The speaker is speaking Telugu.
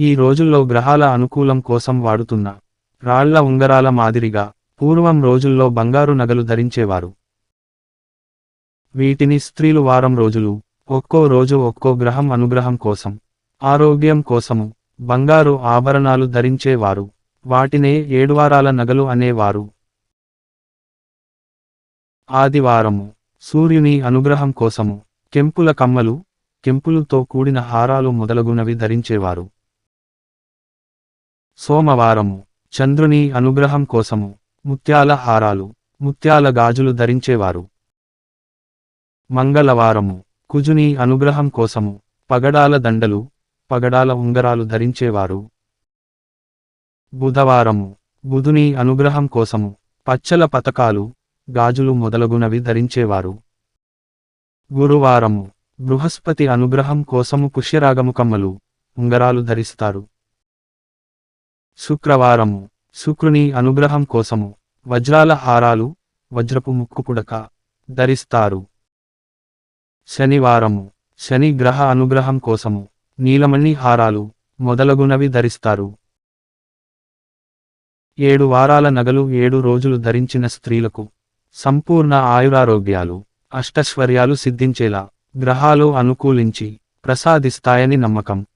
ఈ రోజుల్లో గ్రహాల అనుకూలం కోసం వాడుతున్న రాళ్ళ ఉంగరాల మాదిరిగా పూర్వం రోజుల్లో బంగారు నగలు ధరించేవారు. వీటిని స్త్రీలు వారం రోజులు ఒక్కో రోజు ఒక్కో గ్రహం అనుగ్రహం కోసం ఆరోగ్యం కోసము బంగారు ఆభరణాలు ధరించేవారు. వాటినే ఏడువారాల నగలు అనేవారు. ఆదివారము సూర్యుని అనుగ్రహం కోసము కెంపుల కమ్మలు కెంపులతో కూడిన హారాలు మొదలగునవి ధరించేవారు. సోమవారము చంద్రుని అనుగ్రహం కోసము ముత్యాల హారాలు ముత్యాల గాజులు ధరించేవారు. మంగళవారము కుజుని అనుగ్రహం కోసము పగడాల దండలు పగడాల ఉంగరాలు ధరించేవారు. బుధవారము బుధుని అనుగ్రహం కోసము పచ్చల పతకాలు గాజులు మొదలగునవి ధరించేవారు. గురువారము బృహస్పతి అనుగ్రహం కోసము పుష్యరాగము కమ్మలు ఉంగరాలు ధరిస్తారు. శుక్రవారము శుక్రుని అనుగ్రహం కోసము వజ్రాల హారాలు వజ్రపు ముక్కుపుడక ధరిస్తారు. శనివారము శని గ్రహ అనుగ్రహం కోసము నీలమణి హారాలు మొదలగునవి ధరిస్తారు. ఏడు వారాల నగలు ఏడు రోజులు ధరించిన స్త్రీలకు సంపూర్ణ ఆయురారోగ్యాలు అష్టశ్వర్యాలు సిద్ధించేలా గ్రహాలు అనుకూలించి ప్రసాదిస్తాయని నమ్మకం.